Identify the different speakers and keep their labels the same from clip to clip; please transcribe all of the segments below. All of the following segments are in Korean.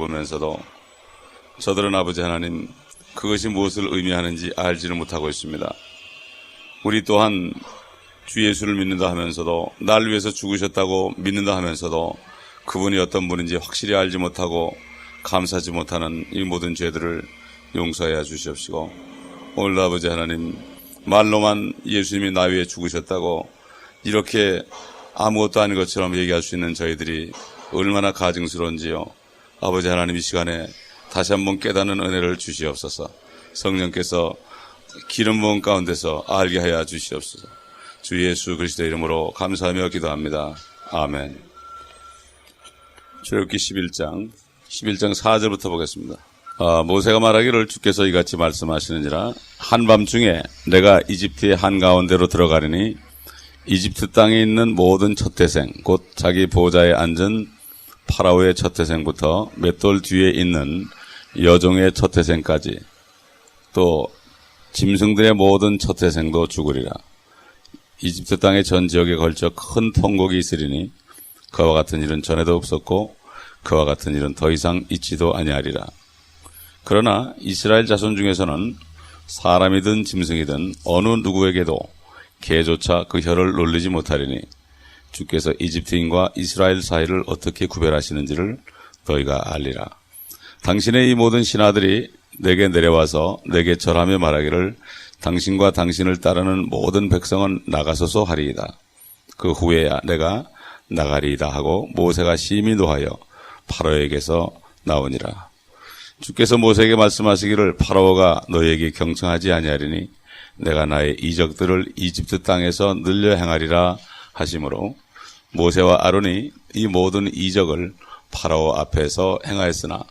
Speaker 1: 보면서도 저들은 아버지 하나님 그것이 무엇을 의미하는지 알지를 못하고 있습니다. 우리 또한 주 예수를 믿는다 하면서도 날 위해서 죽으셨다고 믿는다 하면서도 그분이 어떤 분인지 확실히 알지 못하고 감사하지 못하는 이 모든 죄들을 용서해 주시옵시고 오늘도 아버지 하나님 말로만 예수님이 나 위해 죽으셨다고 이렇게 아무것도 아닌 것처럼 얘기할 수 있는 저희들이 얼마나 가증스러운지요. 아버지 하나님 이 시간에 다시 한번 깨닫는 은혜를 주시옵소서. 성령께서 기름 부은 가운데서 알게 하여 주시옵소서. 주 예수 그리스도 이름으로 감사하며 기도합니다. 아멘. 출애굽기 11장 11장 4절부터 보겠습니다. 아, 모세가 말하기를 주께서 이같이 말씀하시느니라 한밤중에 내가 이집트의 한가운데로 들어가리니 이집트 땅에 있는 모든 첫태생 곧 자기 보좌에 앉은 파라오의 첫 태생부터 맷돌 뒤에 있는 여종의 첫 태생까지 또 짐승들의 모든 첫 태생도 죽으리라. 이집트 땅의 전 지역에 걸쳐 큰 통곡이 있으리니 그와 같은 일은 전에도 없었고 그와 같은 일은 더 이상 있지도 아니하리라. 그러나 이스라엘 자손 중에서는 사람이든 짐승이든 어느 누구에게도 개조차 그 혀를 놀리지 못하리니 주께서 이집트인과 이스라엘 사이를 어떻게 구별하시는지를 너희가 알리라. 당신의 이 모든 신하들이 내게 내려와서 내게 절하며 말하기를 당신과 당신을 따르는 모든 백성은 나가소서 하리이다. 그 후에야 내가 나가리이다 하고 모세가 심히 노하여 파로에게서 나오니라. 주께서 모세에게 말씀하시기를 파라오가 너에게 경청하지 아니하리니 내가 나의 이적들을 이집트 땅에서 늘려 행하리라 하심으로 모세와 아론이 이 모든 이적을 파라오 앞에서 행하였으나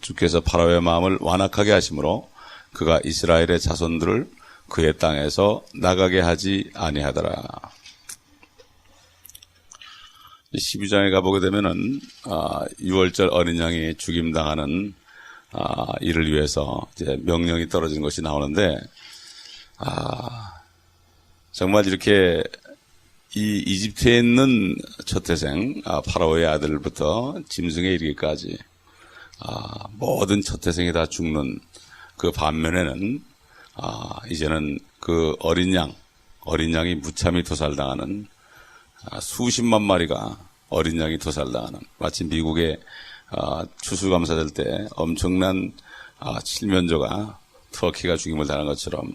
Speaker 1: 주께서 파라오의 마음을 완악하게 하심으로 그가 이스라엘의 자손들을 그의 땅에서 나가게 하지 아니하더라. 12장에 가보게 되면은 아, 6월절 어린 양이 죽임당하는 아, 이를 위해서 이제 명령이 떨어진 것이 나오는데 아, 정말 이렇게 이 이집트에 있는 첫태생 아, 파라오의 아들부터 짐승에 이르기까지 아, 모든 첫태생이 다 죽는 그 반면에는 아, 이제는 그 어린 양 어린 양이 무참히 도살당하는 아, 수십만 마리가 어린 양이 도살당하는 마치 미국의 아, 추수감사될 때 엄청난 아, 칠면조가 터키가 죽임을 당한 것처럼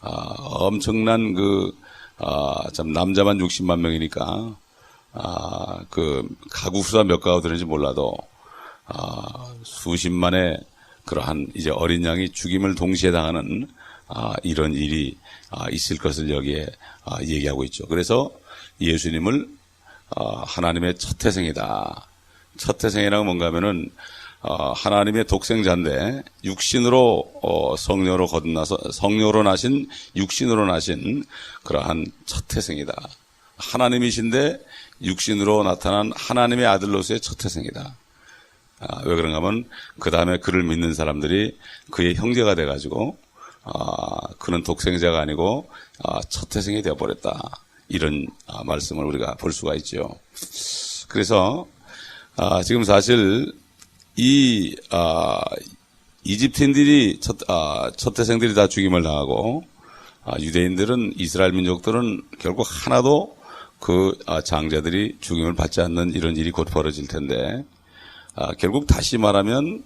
Speaker 1: 아, 엄청난 그 아, 참 남자만 60만 명이니까 아, 그 가구 수가 몇 가구 되는지 몰라도 아, 수십만의 그러한 이제 어린 양이 죽임을 동시에 당하는 아, 이런 일이 아, 있을 것을 여기에 아, 얘기하고 있죠. 그래서 예수님을 아, 하나님의 첫 태생이다. 첫 태생이라고 뭔가 하면은 어, 하나님의 독생자인데 육신으로 어, 성녀로 거듭나서 성녀로 나신 육신으로 나신 그러한 첫 태생이다. 하나님이신데 육신으로 나타난 하나님의 아들로서의 첫 태생이다. 아, 왜 그런가 하면 그 다음에 그를 믿는 사람들이 그의 형제가 돼가지고 아, 그는 독생자가 아니고 아, 첫 태생이 되어버렸다. 이런 아, 말씀을 우리가 볼 수가 있죠. 그래서 아, 지금 사실 이 아, 이집트인들이 첫, 아, 첫 태생들이 다 죽임을 당하고 아, 유대인들은 이스라엘 민족들은 결국 하나도 그 아, 장자들이 죽임을 받지 않는 이런 일이 곧 벌어질 텐데 아, 결국 다시 말하면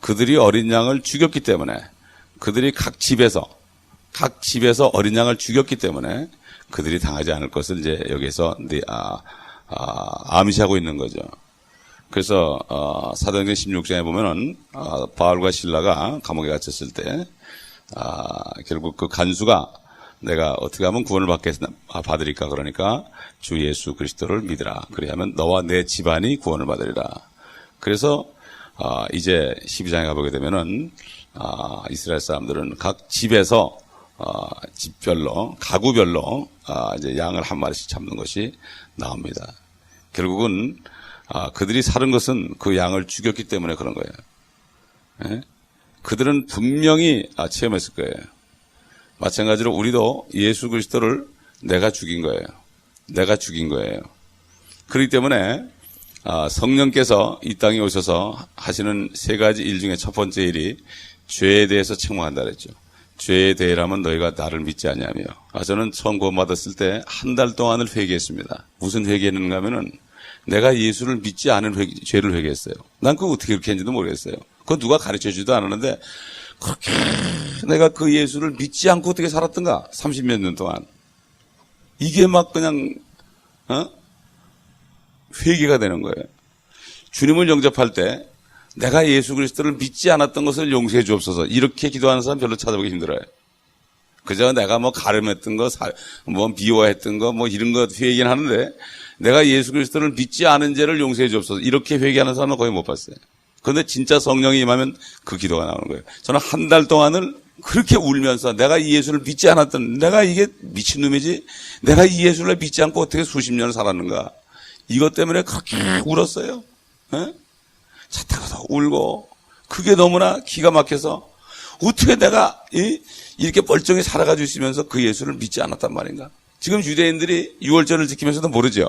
Speaker 1: 그들이 어린 양을 죽였기 때문에 그들이 각 집에서 각 집에서 어린 양을 죽였기 때문에 그들이 당하지 않을 것을 이제 여기서 아, 아, 암시하고 있는 거죠. 그래서 어, 사도행전 16장에 보면은 어, 바울과 신라가 감옥에 갇혔을 때 아, 결국 그 간수가 내가 어떻게 하면 구원을 받겠, 아, 받으리까 그러니까 주 예수 그리스도를 믿으라. 그리하면 너와 내 집안이 구원을 받으리라. 그래서 아, 이제 12장에 가보게 되면은 아, 이스라엘 사람들은 각 집에서 아, 집별로 가구별로 아, 이제 양을 한 마리씩 잡는 것이 나옵니다. 결국은 아, 그들이 사는 것은 그 양을 죽였기 때문에 그런 거예요. 예? 그들은 분명히 아, 체험했을 거예요. 마찬가지로 우리도 예수 그리스도를 내가 죽인 거예요. 내가 죽인 거예요. 그렇기 때문에 아, 성령께서 이 땅에 오셔서 하시는 세 가지 일 중에 첫 번째 일이 죄에 대해서 책망한다 그랬죠. 죄에 대해라면 너희가 나를 믿지 아니하며. 아, 저는 처음 구원받았을 때 한 달 동안을 회개했습니다. 무슨 회개했는가 하면은 내가 예수를 믿지 않은 회, 죄를 회개했어요. 난 그거 어떻게 그렇게 했는지도 모르겠어요. 그거 누가 가르쳐 주지도 않았는데 그렇게 내가 그 예수를 믿지 않고 어떻게 살았던가? 30몇 년 동안. 이게 막 그냥, 어? 회개가 되는 거예요. 주님을 영접할 때 내가 예수 그리스도를 믿지 않았던 것을 용서해 주옵소서. 이렇게 기도하는 사람 별로 찾아보기 힘들어요. 그저 내가 뭐 가름했던 거, 사- 뭐 미워했던 거, 뭐 이런 거 회개는 하는데 내가 예수 그리스도를 믿지 않은 죄를 용서해 주옵소서. 이렇게 회개하는 사람은 거의 못 봤어요. 그런데 진짜 성령이 임하면 그 기도가 나오는 거예요. 저는 한 달 동안을 그렇게 울면서 내가 이 예수를 믿지 않았던 내가 이게 미친놈이지 내가 이 예수를 믿지 않고 어떻게 수십 년을 살았는가 이것 때문에 그렇게 울었어요. 예? 차 타고서 울고 그게 너무나 기가 막혀서 어떻게 내가 이, 이렇게 멀쩡히 살아가지고 있으면서 그 예수를 믿지 않았단 말인가? 지금 유대인들이 유월절을 지키면서도 모르죠.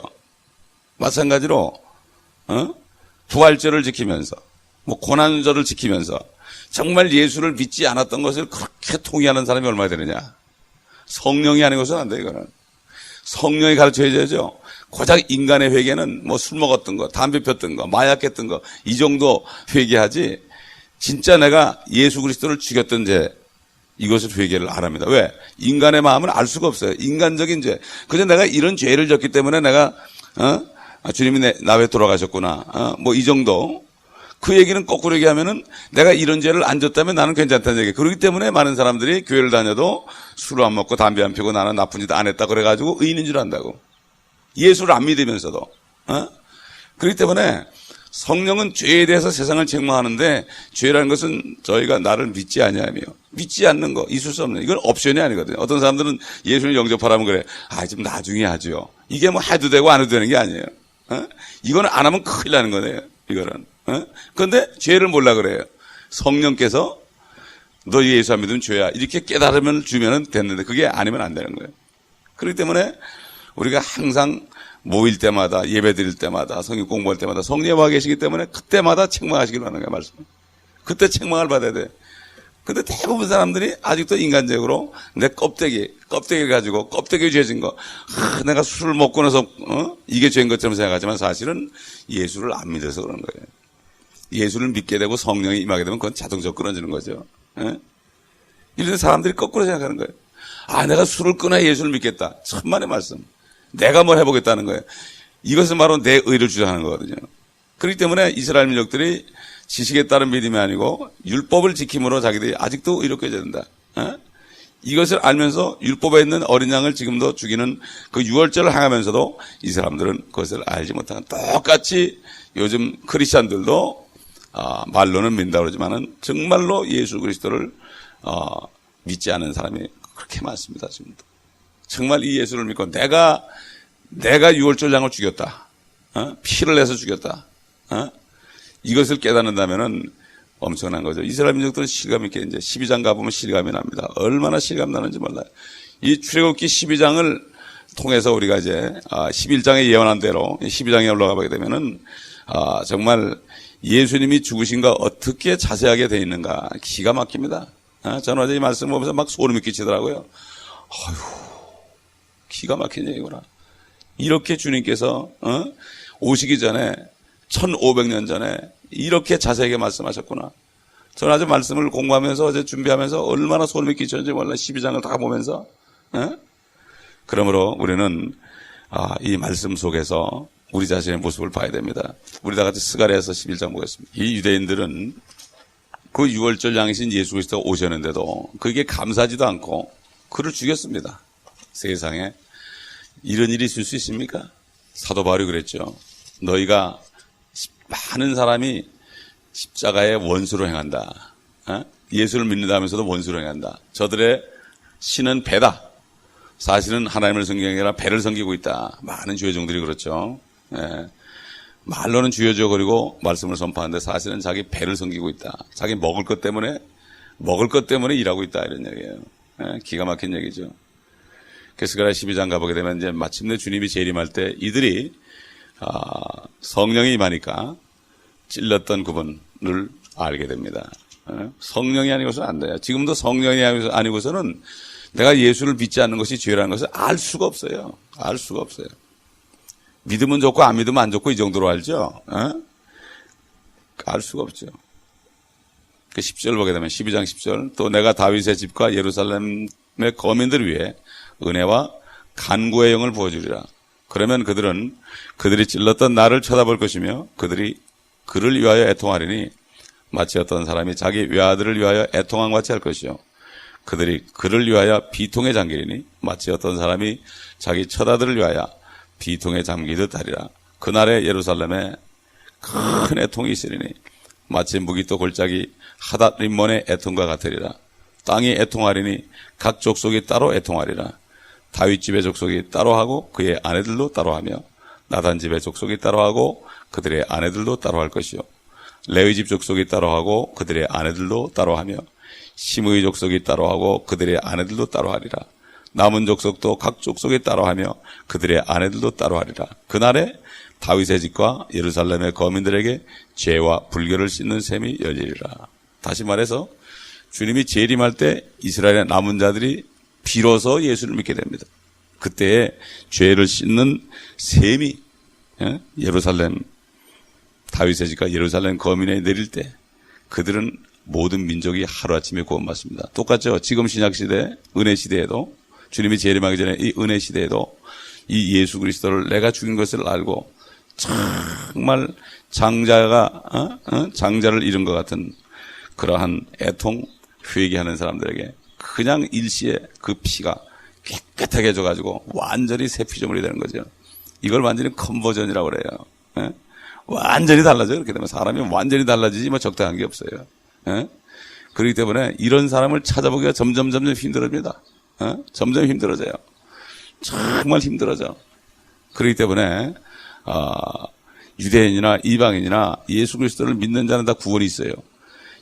Speaker 1: 마찬가지로 어? 부활절을 지키면서 뭐 고난절을 지키면서 정말 예수를 믿지 않았던 것을 그렇게 통의하는 사람이 얼마나 되느냐? 성령이 아닌 것은 안 돼, 이거는. 성령이 가르쳐 줘야죠. 고작 인간의 회개는 뭐 술 먹었던 거, 담배 폈던 거, 마약했던 거, 이 정도 회개하지, 진짜 내가 예수 그리스도를 죽였던 죄, 이것을 회개를 안 합니다. 왜? 인간의 마음은 알 수가 없어요. 인간적인 죄. 그저 내가 이런 죄를 졌기 때문에 내가, 어? 아, 주님이 내, 나왜 돌아가셨구나. 어? 뭐이 정도. 그 얘기는 거꾸로 얘기하면은 내가 이런 죄를 안 졌다면 나는 괜찮다는 얘기. 그렇기 때문에 많은 사람들이 교회를 다녀도 술을 안 먹고 담배 안 피고 나는 나쁜 짓 안 했다 그래가지고 의인인 줄 안다고. 예수를 안 믿으면서도. 어? 그렇기 때문에 성령은 죄에 대해서 세상을 책망하는데 죄라는 것은 저희가 나를 믿지 아니하며 믿지 않는 거 있을 수 없는 이건 옵션이 아니거든요. 어떤 사람들은 예수를 영접하라면 그래. 아, 좀 나중에 하죠. 이게 뭐 해도 되고 안 해도 되는 게 아니에요. 어? 이거는 안 하면 큰일 나는 거네요. 이거는. 어? 그런데 죄를 몰라 그래요. 성령께서 너 예수 안 믿으면 죄야. 이렇게 깨달으면 주면은 됐는데 그게 아니면 안 되는 거예요. 그렇기 때문에 우리가 항상 모일 때마다 예배 드릴 때마다 성경 공부할 때마다 성령이 와 계시기 때문에 그때마다 책망하시길 바라는 거예요, 말씀. 그때 책망을 받아야 돼. 근데 대부분 사람들이 아직도 인간적으로 내 껍데기, 껍데기를 가지고 껍데기 죄진 거, 아, 내가 술을 먹고 나서 어? 이게 죄인 것처럼 생각하지만 사실은 예수를 안 믿어서 그런 거예요. 예수를 믿게 되고 성령이 임하게 되면 그건 자동적으로 끊어지는 거죠. 예? 이런 사람들이 거꾸로 생각하는 거예요. 아, 내가 술을 끊어야 예수를 믿겠다. 천만의 말씀. 내가 뭘 해보겠다는 거예요. 이것은 바로 내 의를 주장하는 거거든요. 그렇기 때문에 이스라엘 민족들이 지식에 따른 믿음이 아니고 율법을 지킴으로 자기들이 아직도 의롭게 된다. 어? 이것을 알면서 율법에 있는 어린 양을 지금도 죽이는 그 유월절을 행하면서도 이 사람들은 그것을 알지 못하는 똑같이 요즘 크리스천들도 아, 말로는 믿는다 그러지만은 정말로 예수 그리스도를 어, 믿지 않은 사람이 그렇게 많습니다 지금도. 정말 이 예수를 믿고 내가 내가 유월절 양을 죽였다. 어? 피를 내서 죽였다. 어? 이것을 깨닫는다면은 엄청난 거죠. 이스라엘 민족들은 실감 있게 이제 12장 가보면 실감이 납니다. 얼마나 실감 나는지 몰라요. 이 출애굽기 12장을 통해서 우리가 이제 11장에 예언한 대로 12장에 올라가 보게 되면은 아, 정말 예수님이 죽으신 거 어떻게 자세하게 돼 있는가 기가 막힙니다. 아, 저는 어제 이 말씀 보면서 막 소름이 끼치더라고요. 기가 막힌 얘기구나. 이렇게 주님께서 어? 오시기 전에 1500년 전에 이렇게 자세하게 말씀하셨구나. 저는 아주 말씀을 공부하면서 어제 준비하면서 얼마나 소름이 끼쳤는지 몰라 12장을 다 보면서 어? 그러므로 우리는 아, 이 말씀 속에서 우리 자신의 모습을 봐야 됩니다. 우리 다 같이 스가랴에서 11장 보겠습니다. 이 유대인들은 그 6월절 양이신 예수 그리스도가 오셨는데도 그게 감사하지도 않고 그를 죽였습니다. 세상에 이런 일이 있을 수 있습니까? 사도 바울이 그랬죠. 너희가 많은 사람이 십자가의 원수로 행한다. 어? 예수를 믿는다면서도 원수로 행한다. 저들의 신은 배다. 사실은 하나님을 아니라 배를 섬기고 있다. 많은 주여종들이 그렇죠. 예. 말로는 주여져거리고 말씀을 선포하는데 사실은 자기 배를 섬기고 있다. 자기 먹을 것 때문에 먹을 것 때문에 일하고 있다 이런 얘기예요. 예, 기가 막힌 얘기죠. 그래서 그라 12장 가보게 되면 이제 마침내 주님이 재림할 때 이들이 아, 성령이 임하니까 찔렸던 그분을 알게 됩니다. 어? 성령이 아니고서는 안 돼요. 지금도 성령이 아니고서- 아니고서는 내가 예수를 믿지 않는 것이 죄라는 것을 알 수가 없어요. 알 수가 없어요. 믿으면 좋고 안 믿으면 안 좋고 이 정도로 알죠. 어? 알 수가 없죠. 그 10절 보게 되면 12장 10절 또 내가 다윗의 집과 예루살렘의 거민들을 위해 은혜와 간구의 영을 부어주리라. 그러면 그들은 그들이 찔렀던 나를 쳐다볼 것이며 그들이 그를 위하여 애통하리니 마치 어떤 사람이 자기 외아들을 위하여 애통한 것 같이 할 것이요. 그들이 그를 위하여 비통에 잠기리니 마치 어떤 사람이 자기 처다들을 위하여 비통에 잠기듯 하리라. 그날에 예루살렘에 큰 애통이 있으리니 마치 무기또 골짜기 하닷 림몬의 애통과 같으리라. 땅이 애통하리니 각 족속이 따로 애통하리라. 다윗 집의 족속이 따로 하고 그의 아내들도 따로 하며 나단 집의 족속이 따로 하고 그들의 아내들도 따로 할 것이요. 레위 집 족속이 따로 하고 그들의 아내들도 따로 하며 시므의 족속이 따로 하고 그들의 아내들도 따로 하리라. 남은 족속도 각 족속이 따로 하며 그들의 아내들도 따로 하리라. 그날에 다윗의 집과 예루살렘의 거민들에게 죄와 불결을 씻는 셈이 열리리라. 다시 말해서 주님이 재림할 때 이스라엘의 남은 자들이 비로소 예수를 믿게 됩니다. 그때에 죄를 씻는 셈이 예? 예루살렘 다윗의 집과 예루살렘 거민에 내릴 때 그들은 모든 민족이 하루아침에 구원받습니다. 똑같죠. 지금 신약시대, 은혜 시대에도 주님이 재림하기 전에 이 은혜 시대에도 이 예수 그리스도를 내가 죽인 것을 알고 정말 장자가 어? 어? 장자를 잃은 것 같은 그러한 애통 회개하는 사람들에게 그냥 일시에 그 피가 깨끗하게 해줘가지고 완전히 새 피조물이 되는 거죠. 이걸 완전히 컨버전이라고 그래요. 예? 완전히 달라져요. 그렇게 되면 사람이 완전히 달라지지 뭐 적당한 게 없어요. 예? 그렇기 때문에 이런 사람을 찾아보기가 점점 점점 힘들어집니다. 예? 점점 힘들어져요. 정말 힘들어져. 그렇기 때문에 아, 유대인이나 이방인이나 예수 그리스도를 믿는 자는 다 구원이 있어요.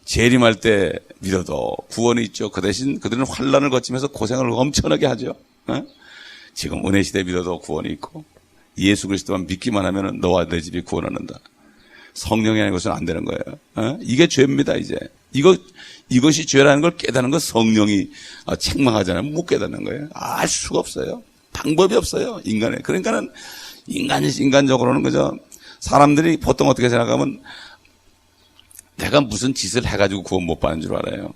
Speaker 1: 재림할 때 믿어도 구원이 있죠. 그 대신 그들은 환란을 거치면서 고생을 엄청나게 하죠. 예? 지금 은혜 시대 믿어도 구원이 있고 예수 그리스도만 믿기만 하면 너와 내 집이 구원 얻는다. 성령이 아닌 것은 안 되는 거예요. 어? 이게 죄입니다, 이제. 이거, 이것이 죄라는 걸 깨닫는 건 성령이 아, 책망하잖아요. 못 깨닫는 거예요. 알 수가 없어요. 방법이 없어요, 인간에. 그러니까는 인간이, 인간적으로는 그저 사람들이 보통 어떻게 생각하면 내가 무슨 짓을 해가지고 구원 못 받는 줄 알아요.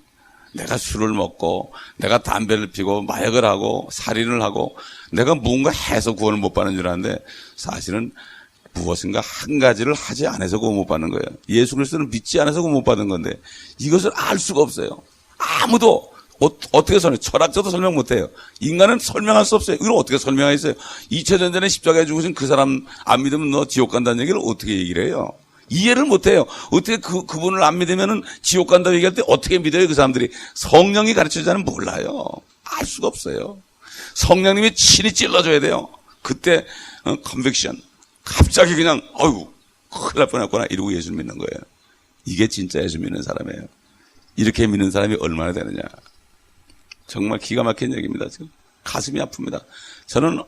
Speaker 1: 내가 술을 먹고, 내가 담배를 피고, 마약을 하고, 살인을 하고, 내가 무언가 해서 구원을 못 받는 줄 아는데, 사실은 무엇인가 한 가지를 하지 않아서 구원 못 받는 거예요. 예수 그리스도를 믿지 않아서 구원 못 받는 건데, 이것을 알 수가 없어요. 아무도, 어, 떻게 설명, 철학자도 설명 못 해요. 인간은 설명할 수 없어요. 이걸 어떻게 설명하겠어요? 2000년 전에 십자가에 죽으신 그 사람 안 믿으면 너 지옥 간다는 얘기를 어떻게 얘기를 해요? 이해를 못 해요. 어떻게 그, 그분을 안 믿으면은 지옥 간다고 얘기할 때 어떻게 믿어요? 그 사람들이. 성령이 가르쳐 주자는 몰라요. 알 수가 없어요. 성령님이 친히 찔러줘야 돼요. 그때, 어, 컨빅션. 갑자기 그냥, 어휴, 큰일 날 뻔했구나. 이러고 예수 믿는 거예요. 이게 진짜 예수 믿는 사람이에요. 이렇게 믿는 사람이 얼마나 되느냐. 정말 기가 막힌 얘기입니다. 지금 가슴이 아픕니다. 저는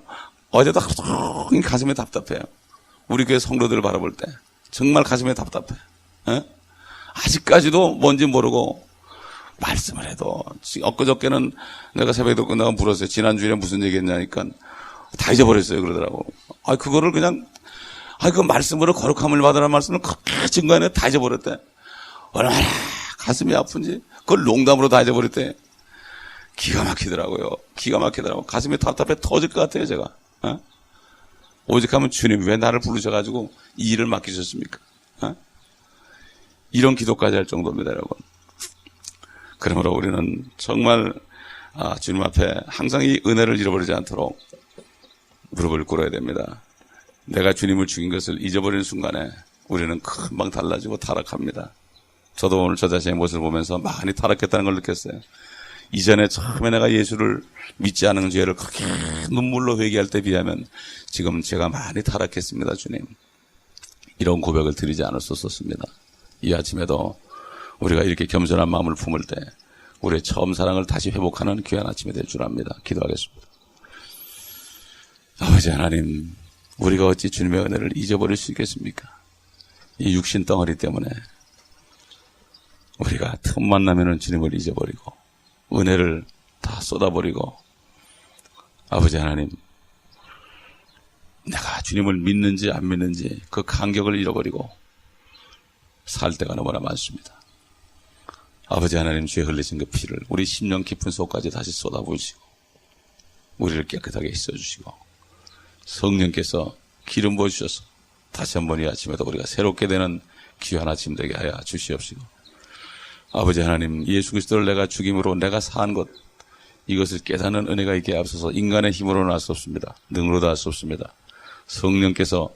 Speaker 1: 어제도 가슴이 답답해요. 우리 교회 성도들을 바라볼 때 정말 가슴이 답답해. 예? 아직까지도 뭔지 모르고 말씀을 해도 엊그저께는 내가 새벽에 끝나고 물었어요. 지난주에 무슨 얘기했냐니까 다 잊어버렸어요. 그러더라고. 아 그거를 그냥 아 그 말씀으로 거룩함을 받으라는 말씀을 그렇게 증거해내 다 잊어버렸대. 얼마나 가슴이 아픈지 그걸 농담으로 다 잊어버렸대. 기가 막히더라고요. 기가 막히더라고. 가슴이 답답해 터질 것 같아요, 제가. 어? 오직하면 주님 왜 나를 부르셔가지고 이 일을 맡기셨습니까? 어? 이런 기도까지 할 정도입니다, 여러분. 그러므로 우리는 정말 아, 주님 앞에 항상 이 은혜를 잃어버리지 않도록 무릎을 꿇어야 됩니다. 내가 주님을 죽인 것을 잊어버리는 순간에 우리는 금방 달라지고 타락합니다. 저도 오늘 저 자신의 모습을 보면서 많이 타락했다는 걸 느꼈어요. 이전에 처음에 내가 예수를 믿지 않은 죄를 그렇게 눈물로 회개할 때 비하면 지금 제가 많이 타락했습니다, 주님. 이런 고백을 드리지 않을 수 없었습니다. 이 아침에도 우리가 이렇게 겸손한 마음을 품을 때 우리의 처음 사랑을 다시 회복하는 귀한 아침이 될 줄 압니다. 기도하겠습니다. 아버지 하나님, 우리가 어찌 주님의 은혜를 잊어버릴 수 있겠습니까? 이 육신 덩어리 때문에 우리가 틈만 나면은 주님을 잊어버리고 은혜를 다 쏟아버리고 아버지 하나님 내가 주님을 믿는지 안 믿는지 그 간격을 잃어버리고 살 때가 너무나 많습니다. 아버지 하나님 주에 흘리신 그 피를 우리 심령 깊은 속까지 다시 쏟아부으시고 우리를 깨끗하게 씻어주시고 성령께서 기름 부어주셔서 다시 한번 이 아침에도 우리가 새롭게 되는 귀한 아침 되게 하여 주시옵시고 아버지 하나님 예수 그리스도를 내가 죽임으로 내가 산 것 이것을 깨닫는 은혜가 있게 앞서서 인간의 힘으로는 할수 없습니다. 능으로도 할수 없습니다. 성령께서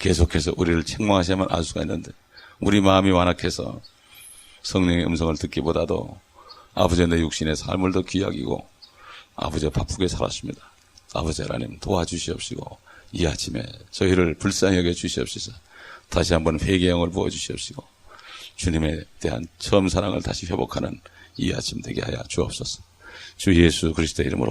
Speaker 1: 계속해서 우리를 책망하셔야만 알 수가 있는데 우리 마음이 완악해서 성령의 음성을 듣기보다도 아버지의 내 육신의 삶을 더 귀하기고 아버지와 바쁘게 살았습니다. 아버지 하나님 도와주시옵시고 이 아침에 저희를 불쌍히 여겨 주시옵소서 다시 한번 회개의 영을 부어 주시옵시고 주님에 대한 처음 사랑을 다시 회복하는 이 아침 되게 하여 주옵소서. 주 예수 그리스도 의 이름으로